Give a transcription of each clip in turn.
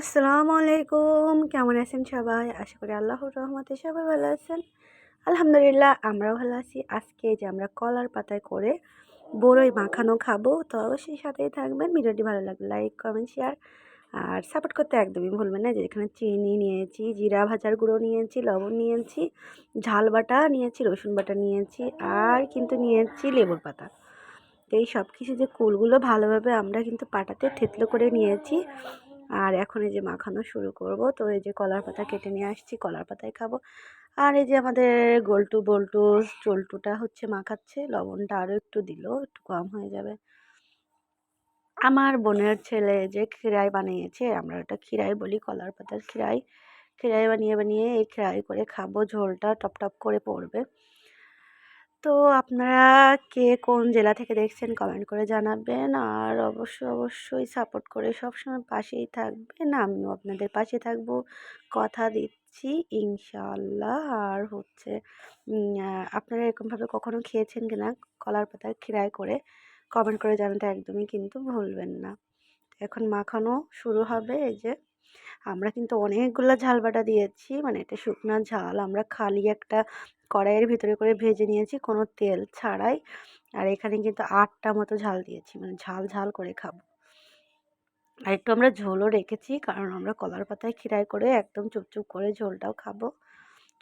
আসসালামু আলাইকুম। কেমন আছেন সবাই? আশা করি আল্লাহর রহমতে সবাই ভালো আছেন। আলহামদুলিল্লাহ, আমরাও ভালো আছি। আজকে যে আমরা কলার পাতায় করে বড়ই মাখানো খাব। তো অবশ্যই সাথেই থাকবেন। ভিডিওটি ভালো লাগবে লাইক, কমেন্ট, শেয়ার আর সাপোর্ট করতে একদমই ভুলবেন না। যে এখানে চিনি নিয়েছি, জিরা ভাজার গুঁড়ো নিয়েছি, লবণ নিয়েছি, ঝাল বাটা নিয়েছি, রসুন বাটা নিয়েছি আর কিন্তু নিয়েছি লেবুর পাতা। তো এই সব কিছু যে কুলগুলো ভালোভাবে আমরা কিন্তু পাটাতে থেতলো করে নিয়েছি। আর এখন এই যে মাখানো শুরু করব। তো এই যে কলার পাতা কেটে নিয়ে আসছি, কলার পাতায় খাব। আর এই যে আমাদের গোলটু বল্টু চল্টুটা হচ্ছে মাখাচ্ছে, লবণটা আরও একটু দিল একটু কম হয়ে যাবে। আমার বোনের ছেলে যে খিরাই বানিয়েছে, আমরা ওটা খিরাই বলি, কলার পাতার খিরাই খিরাই বানিয়ে বানিয়ে এই খিরাই করে খাব, ঝোলটা টপ টপ করে পড়বে। তো আপনারা কে কোন জেলা থেকে দেখছেন কমেন্ট করে জানাবেন। আর অবশ্যই অবশ্যই সাপোর্ট করে সবসময় পাশেই থাকবেন। আমিও আপনাদের পাশে থাকব। কথা দিচ্ছি ইনশাল্লাহ আর হচ্ছে আপনারা এরকমভাবে কখনো খেয়েছেন কিনা কলার পাতার খিরাই করে কমেন্ট করে জানাতে একদমই কিন্তু ভুলবেন না। এখন মাখানো শুরু হবে, এই যে আমরা কিন্তু অনেকগুলো ঝাল বাটা দিয়েছি মানে এটা শুকনো ঝাল আমরা খালি একটা কড়াইয়ের ভিতরে করে ভেজে নিয়েছি কোনো তেল ছাড়াই। আর এখানে কিন্তু আটটা মতো ঝাল দিয়েছি মানে ঝাল ঝাল করে খাব। আর একটু আমরা ঝোলও রেখেছি, কারণ আমরা কলার পাতায় খিরাই করে একদম চুপচুপ করে ঝোলটাও খাব।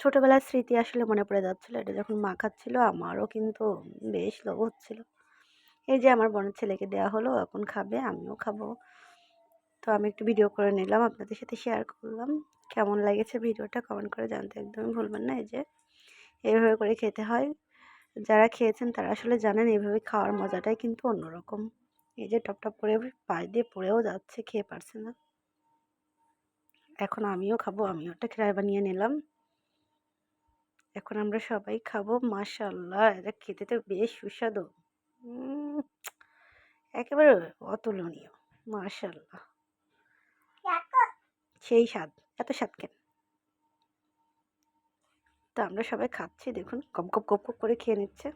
ছোটোবেলার স্মৃতি আসলে মনে পড়ে যাচ্ছিল, এটা যখন মাখাচ্ছিল আমারও কিন্তু বেশ লোভ হচ্ছিল। এই যে আমার বোনের ছেলেকে দেওয়া হলো, এখন খাবে, আমিও খাব। তো আমি একটু ভিডিও করে নিলাম, আপনাদের সাথে শেয়ার করলাম। কেমন লাগেছে ভিডিওটা কমেন্ট করে জানতে একদমই ভুলবেন না, এই যে এইভাবে করে খেতে হয়। যারা খেয়েছেন তারা আসলে জানেন এইভাবে খাওয়ার মজাটাই কিন্তু অন্যরকম। এই যে টপ টপ করে পায়ে দিয়ে পড়েও যাচ্ছে, খেয়ে পারছে না। এখন আমিও খাব, আমিও একটা খেয়ে বানিয়ে নিলাম। এখন আমরা সবাই খাব মাশাল্লাহ এটা খেতে তো বেশ সুস্বাদু। একেবারে অতুলনীয় মাশাল্লাহ সেই স্বাদ, এত স্বাদ কেন? তো আমরা সবাই খাচ্ছি, দেখুন কপ কপ কপ কপ করে খেয়ে নিচ্ছে।